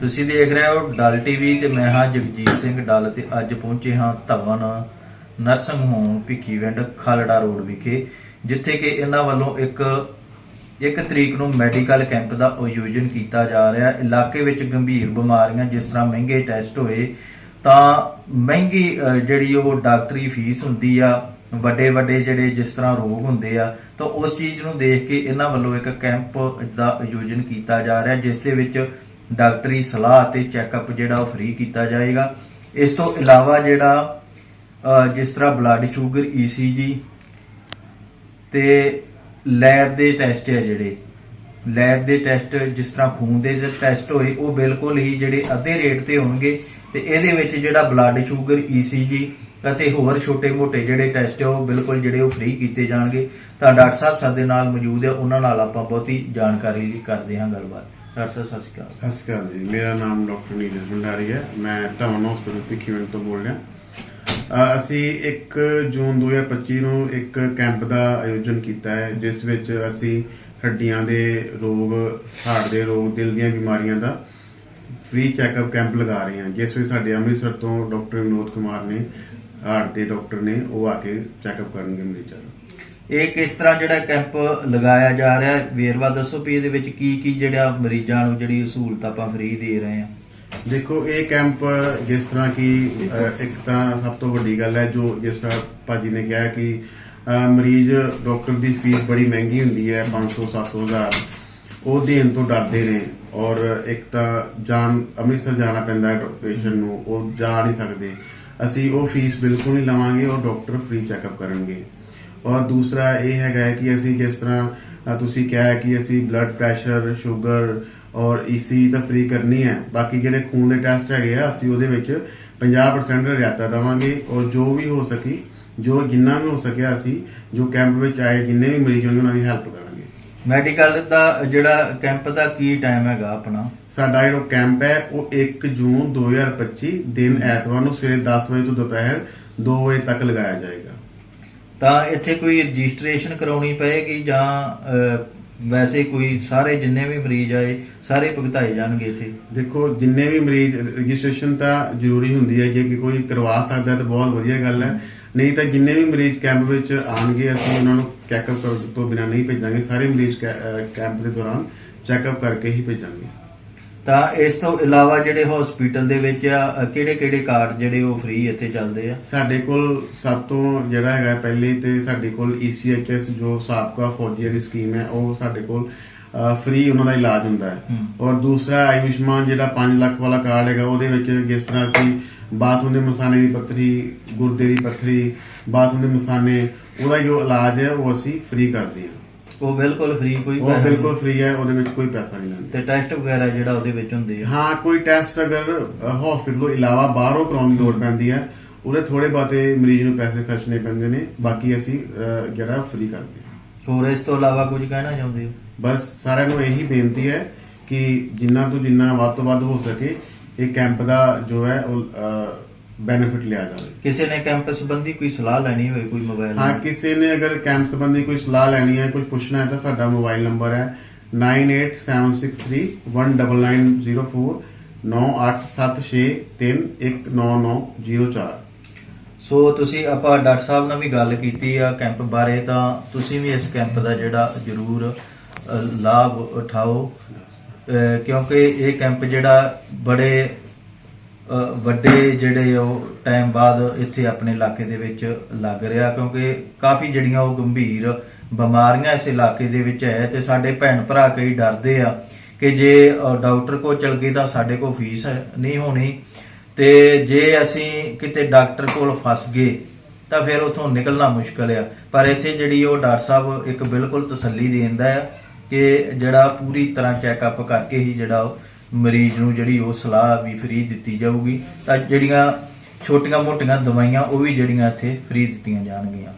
ਤੁਸੀਂ ਦੇਖ ਰਹੇ ਹੋ ਡਲ ਟੀਵੀ ਤੇ ਮੈਂ ਹਾਂ ਜਗਜੀਤ ਸਿੰਘ ਡਲ ਤੇ ਅੱਜ ਪਹੁੰਚੇ ਹਾਂ Dhawan nursing home Bhikhiwind Khalra road ਵਿਖੇ, ਜਿੱਥੇ ਕਿ ਇਹਨਾਂ ਵੱਲੋਂ ਇੱਕ ਇੱਕ ਤਰੀਕ ਨੂੰ ਮੈਡੀਕਲ ਕੈਂਪ ਦਾ ਆਯੋਜਨ ਕੀਤਾ ਜਾ ਰਿਹਾ ਇਲਾਕੇ ਵਿੱਚ ਗੰਭੀਰ ਬਿਮਾਰੀਆਂ ਜਿਸ ਤਰ੍ਹਾਂ ਮਹਿੰਗੇ ਟੈਸਟ ਹੋਏ, ਤਾਂ ਮਹਿੰਗੀ ਜਿਹੜੀ ਉਹ ਡਾਕਟਰੀ ਫੀਸ ਹੁੰਦੀ ਆ ਵੱਡੇ ਵੱਡੇ ਜਿਹੜੇ ਜਿਸ ਤਰ੍ਹਾਂ ਰੋਗ ਹੁੰਦੇ ਆ, ਤਾਂ ਉਸ ਚੀਜ਼ ਨੂੰ ਦੇਖ ਕੇ ਇਹਨਾਂ ਵੱਲੋਂ ਇੱਕ ਕੈਂਪ ਦਾ ਆਯੋਜਨ ਕੀਤਾ ਜਾ ਰਿਹਾ, ਜਿਸ ਦੇ ਵਿੱਚ ਡਾਕਟਰੀ ਸਲਾਹ ਅਤੇ ਚੈੱਕਅਪ ਜਿਹੜਾ ਉਹ ਫ੍ਰੀ ਕੀਤਾ ਜਾਏਗਾ। ਇਸ ਤੋਂ ਇਲਾਵਾ ਜਿਹੜਾ ਜਿਸ ਤਰ੍ਹਾਂ ਬਲੱਡ ਸ਼ੂਗਰ ਈਸੀਜੀ ਤੇ ਲੈਬ ਦੇ ਟੈਸਟ ਹੈ ਜਿਹੜੇ। ਲੈਬ ਦੇ ਟੈਸਟ ਜਿਸ ਤਰ੍ਹਾਂ ਖੂਨ ਦੇ ਟੈਸਟ ਹੋਏ, ਉਹ ਬਿਲਕੁਲ ਹੀ ਜਿਹੜੇ ਅੱਧੇ ਰੇਟ ਤੇ ਹੋਣਗੇ ਤੇ ਇਹਦੇ ਵਿੱਚ ਜਿਹੜਾ ਬਲੱਡ ਸ਼ੂਗਰ ਈਸੀਜੀ ਅਤੇ ਹੋਰ ਛੋਟੇ-ਮੋਟੇ ਜਿਹੜੇ ਟੈਸਟ ਆ, ਉਹ ਬਿਲਕੁਲ ਜਿਹੜੇ ਉਹ ਫ੍ਰੀ ਕੀਤੇ ਜਾਣਗੇ। ਤਾਂ ਡਾਕਟਰ ਸਾਹਿਬ ਸਾਡੇ ਨਾਲ ਮੌਜੂਦ ਹੈ ਉਹਨਾਂ ਨਾਲ ਆਪਾਂ ਬਹੁਤੀ ਜਾਣਕਾਰੀ ਲਈ ਕਰਦੇ ਹਾਂ ਗੱਲਬਾਤ। ਡਾਕਟਰ ਸਾਹਿਬ ਸਤਿ ਸ਼੍ਰੀ ਅਕਾਲ। ਸਤਿ ਸ਼੍ਰੀ ਅਕਾਲ ਜੀ। ਮੇਰਾ ਨਾਮ ਡਾਕਟਰ ਨੀਰਜ ਭੰਡਾਰੀ ਹੈ। ਮੈਂ ਧਵਨ ਹਸਪੀਟਲ ਭਿੱਖੀਵਿੰਡ ਤੋਂ ਬੋਲ ਰਿਹਾ। ਅਸੀਂ 1 ਜੂਨ 2025 ਨੂੰ ਇੱਕ ਕੈਂਪ ਦਾ ਆਯੋਜਨ ਕੀਤਾ ਹੈ, ਜਿਸ ਵਿੱਚ ਅਸੀਂ ਹੱਡੀਆਂ ਦੇ ਰੋਗ, ਹਾਰਟ ਦੇ ਰੋਗ, ਦਿਲ ਦੀਆਂ ਬਿਮਾਰੀਆਂ ਦਾ ਫ੍ਰੀ ਚੈੱਕਅਪ ਕੈਂਪ ਲਗਾ ਰਹੇ ਹਾਂ। ਜਿਸ ਵਿੱਚ ਸਾਡੇ ਅੰਮ੍ਰਿਤਸਰ ਤੋਂ ਡਾਕਟਰ ਵਿਨੋਦ ਕੁਮਾਰ ਨੇ, ਹਾਰਟ ਦੇ ਡਾਕਟਰ ਨੇ, ਉਹ ਆ ਕੇ ਚੈੱਕਅਪ ਕਰਨਗੇ ਮਰੀਜ਼ਾਂ ਦਾ। ਇਹ ਕਿਸ ਤਰ੍ਹਾਂ ਜਿਹੜਾ ਕੈਂਪ ਲਗਾਇਆ ਜਾ ਰਿਹਾ? ਹੈ ਵੇਰਵਾ ਦੱਸੋ ਵੀ ਇਹਦੇ ਵਿੱਚ ਕੀ ਕੀ ਜਿਹੜਾ ਮਰੀਜ਼ਾਂ ਨੂੰ ਜਿਹੜੀ ਸਹੂਲਤ ਆਪਾਂ ਫ੍ਰੀ ਦੇ ਰਹੇ ਹਾਂ। ਦੇਖੋ ਇਹ ਕੈਂਪ ਜਿਸ ਤਰ੍ਹਾਂ ਕਿ ਅਹ, ਇੱਕ ਤਾਂ ਸਭ ਤੋਂ ਵੱਡੀ ਗੱਲ ਹੈ ਜੋ ਜਿਸ ਤਰ੍ਹਾਂ ਭਾਜੀ ਨੇ ਕਿਹਾ ਕਿ ਅਹ, ਮਰੀਜ਼ ਡਾਕਟਰ ਦੀ ਫੀਸ ਬੜੀ ਮਹਿੰਗੀ ਹੁੰਦੀ ਹੈ 500 700 ਹਜ਼ਾਰ। ਉਹ ਦੇਣ ਤੋਂ ਡਰਦੇ ਨੇ ਔਰ ਇੱਕ ਤਾਂ ਜਾਨ ਅੰਮ੍ਰਿਤਸਰ ਜਾਣਾ ਪੈਂਦਾ ਹੈ ਪੇਸ਼ੈਂਟ ਨੂੰ ਉਹ ਜਾ ਨਹੀਂ ਸਕਦੇ। ਅਸੀਂ ਉਹ ਫੀਸ ਬਿਲਕੁਲ ਨਹੀਂ ਲਵਾਂਗੇ ਔਰ ਡਾਕਟਰ ਫ੍ਰੀ ਚੈੱਕਅਪ ਕਰਨਗੇ। ਔਰ ਦੂਸਰਾ ਇਹ ਹੈਗਾ ਹੈ ਕਿ ਅਸੀਂ ਜਿਸ ਤਰ੍ਹਾਂ ਤੁਸੀਂ ਕਿਹਾ ਕਿ ਅਸੀਂ ਬਲੱਡ ਪ੍ਰੈਸ਼ਰ ਸ਼ੂਗਰ ਔਰ ਈਸੀ ਤਾਂ ਫ੍ਰੀ ਕਰਨੀ ਹੈ। ਬਾਕੀ ਜਿਹੜੇ ਖੂਨ ਦੇ ਟੈਸਟ ਹੈਗੇ ਆ ਅਸੀਂ ਉਹਦੇ ਵਿੱਚ 50% ਰਿਆਇਤਾਂ ਦੇਵਾਂਗੇ ਔਰ ਜੋ ਵੀ ਹੋ ਸਕੀ ਜੋ ਜਿੰਨਾ ਵੀ ਹੋ ਸਕਿਆ ਅਸੀਂ ਜੋ ਕੈਂਪ ਵਿੱਚ ਆਏ ਜਿੰਨੇ ਵੀ ਮਰੀਜ਼ ਹੋਣਗੇ ਉਹਨਾਂ ਦੀ ਹੈਲਪ ਕਰਾਂਗੇ। ਮੈਡੀਕਲ ਦਾ ਜਿਹੜਾ ਕੈਂਪ ਦਾ ਕੀ ਟਾਈਮ ਹੈਗਾ ਆਪਣਾ? ਸਾਡਾ ਜਿਹੜਾ ਕੈਂਪ ਹੈ ਉਹ 1 ਜੂਨ 2025 ਦਿਨ ਐਤਵਾਰ ਨੂੰ ਸਵੇਰੇ 10 ਵਜੇ ਤੋਂ ਦੁਪਹਿਰ 2 ਵਜੇ ਤੱਕ ਲਗਾਇਆ ਜਾਏਗਾ। ਤਾਂ ਇੱਥੇ ਕੋਈ ਰਜਿਸਟ੍ਰੇਸ਼ਨ ਕਰਾਉਣੀ ਪਏਗੀ ਜਾਂ ਵੈਸੇ ਕੋਈ ਸਾਰੇ ਜਿੰਨੇ ਵੀ ਮਰੀਜ਼ ਆਏ, ਸਾਰੇ ਭੁਗਤਾਏ ਜਾਣਗੇ ਇੱਥੇ? ਦੇਖੋ, ਜਿੰਨੇ ਵੀ ਮਰੀਜ਼ ਰਜਿਸਟ੍ਰੇਸ਼ਨ ਤਾਂ ਜ਼ਰੂਰੀ ਹੁੰਦੀ ਹੈ, ਜੇ ਕਿ ਕੋਈ ਕਰਵਾ ਸਕਦਾ ਤਾਂ ਬਹੁਤ ਵਧੀਆ ਗੱਲ ਹੈ। ਨਹੀਂ ਤਾਂ ਜਿੰਨੇ ਵੀ ਮਰੀਜ਼ ਕੈਂਪ ਵਿੱਚ ਆਣਗੇ ਅਸੀਂ ਉਹਨਾਂ ਨੂੰ ਚੈੱਕਅਪ ਤੋਂ ਬਿਨਾਂ ਨਹੀਂ ਭੇਜਾਂਗੇ, ਸਾਰੇ ਮਰੀਜ਼ ਕੈ- ਕੈਂਪ ਦੇ ਦੌਰਾਨ ਚੈੱਕਅਪ ਕਰਕੇ ਹੀ ਭੇਜਾਂਗੇ। ਤਾਂ ਇਸ ਤੋਂ ਇਲਾਵਾ ਜਿਹੜੇ ਹਸਪੀਟਲ ਦੇ ਵਿੱਚ ਆ ਕਿਹੜੇ ਕਿਹੜੇ ਕਾਰਡ ਜਿਹੜੇ ਉਹ ਫ੍ਰੀ ਇੱਥੇ ਚੱਲਦੇ ਆ? ਸਾਡੇ ਕੋਲ ਸਭ ਤੋਂ ਜਿਹੜਾ ਹੈਗਾ ਪਹਿਲੇ ਤੇ ਸਾਡੇ ਕੋਲ ECHS ਜੋ ਸਾਬਕਾ ਫੌਜੀਆਂ ਦੀ ਸਕੀਮ ਹੈ ਉਹ ਸਾਡੇ ਕੋਲ ਫ੍ਰੀ ਉਹਨਾਂ ਦਾ ਇਲਾਜ ਹੁੰਦਾ ਹੈ। ਔਰ ਦੂਸਰਾ ਆਯੁਸ਼ਮਾਨ ਜਿਹੜਾ 5 ਲੱਖ ਵਾਲਾ ਕਾਰਡ ਹੈਗਾ ਉਹਦੇ ਵਿੱਚ ਜਿਸ ਤਰ੍ਹਾਂ ਅਸੀਂ ਬਾਥਰੂਮ ਦੇ ਮਸਾਨੇ ਦੀ ਪੱਥਰੀ ਗੁਰਦੇ ਦੀ ਪੱਥਰੀ ਬਾਥਰੂਮ ਦੇ ਮਸਾਨੇ ਉਹਦਾ ਜੋ ਇਲਾਜ ਹੈ ਉਹ ਅਸੀਂ ਫ੍ਰੀ ਕਰਦੇ ਹਾਂ। ਉਹ ਬਿਲਕੁਲ ਫ੍ਰੀ ਕੋਈ ਉਹ ਪੈਸਾ ਬਿਲਕੁਲ ਨਹੀਂ। ਫ੍ਰੀ ਹੈ ਉਹਦੇ ਵਿੱਚ ਕੋਈ ਪੈਸਾ ਨਹੀਂ ਲੈਂਦੇ। ਤੇ ਟੈਸਟ ਵਗੈਰਾ ਜਿਹੜਾ ਉਹਦੇ ਵਿੱਚ ਹੁੰਦੇ ਆ। ਹਾਂ ਕੋਈ ਟੈਸਟ ਅਗਰ ਹਸਪੀਟਲ ਤੋਂ ਇਲਾਵਾ ਬਾਹਰੋਂ ਕਰਾਉਣ ਦੀ ਲੋੜ ਪੈਂਦੀ ਹੈ ਉਹਦੇ ਥੋੜੇ ਬਾਤੇ ਮਰੀਜ਼ ਨੂੰ ਪੈਸੇ ਖਰਚਣੇ ਪੈਂਦੇ ਨੇ ਬਾਕੀ ਅਸੀਂ ਅਹ, ਜਿਹੜਾ ਫ੍ਰੀ ਕਰਦੇ ਹਾਂ। ਹੋਰ ਇਸ ਤੋਂ ਇਲਾਵਾ ਕੁਝ ਕਹਿਣਾ ਚਾਹੁੰਦੇ ਹੋ? ਬਸ ਸਾਰਿਆਂ ਨੂੰ ਇਹੀ ਬੇਨਤੀ ਹੈ ਕਿ ਜਿੰਨਾ ਤੋਂ ਜਿੰਨਾ ਵੱਧ ਤੋਂ ਵੱਧ ਹੋ ਸਕੇ ਇਹ ਕੈਂਪ ਦਾ ਜੋ ਹੈ ਉਹ ਬੈਨੀਫਿਟ ਲਿਆ ਜਾਵੇ। ਕਿਸੇ ਨੇ ਕੈਂਪ ਸੰਬੰਧੀ ਕੋਈ ਸਲਾਹ ਲੈਣੀ ਹੋਵੇ ਕੋਈ ਮੋਬਾਈਲ ਹਾਂ ਕਿਸੇ ਨੇ ਅਗਰ ਕੈਂਪ ਸੰਬੰਧੀ ਕੋਈ ਸਲਾਹ ਲੈਣੀ ਹੈ ਕੁਝ ਪੁੱਛਣਾ ਹੈ ਤਾਂ ਸਾਡਾ ਮੋਬਾਈਲ ਨੰਬਰ ਹੈ 9876319904 9876319904 ਸੋ ਤੁਸੀਂ ਆਪਾਂ ਡਾਕਟਰ ਸਾਹਿਬ ਨਾਲ ਵੀ ਗੱਲ ਕੀਤੀ ਆ ਕੈਂਪ ਬਾਰੇ ਤਾਂ ਤੁਸੀਂ ਵੀ ਇਸ ਕੈਂਪ ਦਾ ਜਿਹੜਾ ਜ਼ਰੂਰ ਲਾਭ ਉਠਾਓ। ਕਿਉਂਕਿ ਇਹ ਕੈਂਪ ਜਿਹੜਾ ਬੜੇ ਵੱਡੇ ਜਿਹੜੇ ਉਹ ਟਾਈਮ ਬਾਅਦ ਇੱਥੇ ਆਪਣੇ ਇਲਾਕੇ ਦੇ ਵਿੱਚ ਲੱਗ ਰਿਹਾ ਕਿਉਂਕਿ ਕਾਫੀ ਜਿਹੜੀਆਂ ਉਹ ਗੰਭੀਰ ਬਿਮਾਰੀਆਂ ਇਸ ਇਲਾਕੇ ਦੇ ਵਿੱਚ ਹੈ ਤੇ ਸਾਡੇ ਭੈਣ ਭਰਾ ਕਈ ਡਰਦੇ ਆ ਕਿ ਜੇ ਡਾਕਟਰ ਕੋਲ ਚਲ ਗਏ ਤਾਂ ਸਾਡੇ ਕੋਲ ਫੀਸ ਨਹੀਂ ਹੋਣੀ। ਤੇ ਜੇ ਅਸੀਂ ਕਿਤੇ ਡਾਕਟਰ ਕੋਲ ਫਸ ਗਏ ਤਾਂ ਫਿਰ ਉਥੋਂ ਨਿਕਲਣਾ ਮੁਸ਼ਕਲ ਆ। ਪਰ ਇੱਥੇ ਜਿਹੜੀ ਉਹ ਡਾਕਟਰ ਸਾਹਿਬ ਇੱਕ ਬਿਲਕੁਲ ਤਸੱਲੀ ਦੇਂਦਾ ਆ ਕਿ ਜਿਹੜਾ ਪੂਰੀ ਤਰ੍ਹਾਂ ਚੈੱਕਅਪ ਕਰਕੇ ਹੀ ਜਿਹੜਾ ਉਹ ਮਰੀਜ਼ ਨੂੰ ਜਿਹੜੀ ਉਹ ਸਲਾਹ ਵੀ ਫ੍ਰੀ ਦਿੱਤੀ ਜਾਊਗੀ, ਤਾਂ ਜਿਹੜੀਆਂ ਛੋਟੀਆਂ ਮੋਟੀਆਂ ਦਵਾਈਆਂ ਉਹ ਵੀ ਜਿਹੜੀਆਂ ਇੱਥੇ ਫ੍ਰੀ ਦਿੱਤੀਆਂ ਜਾਣਗੀਆਂ।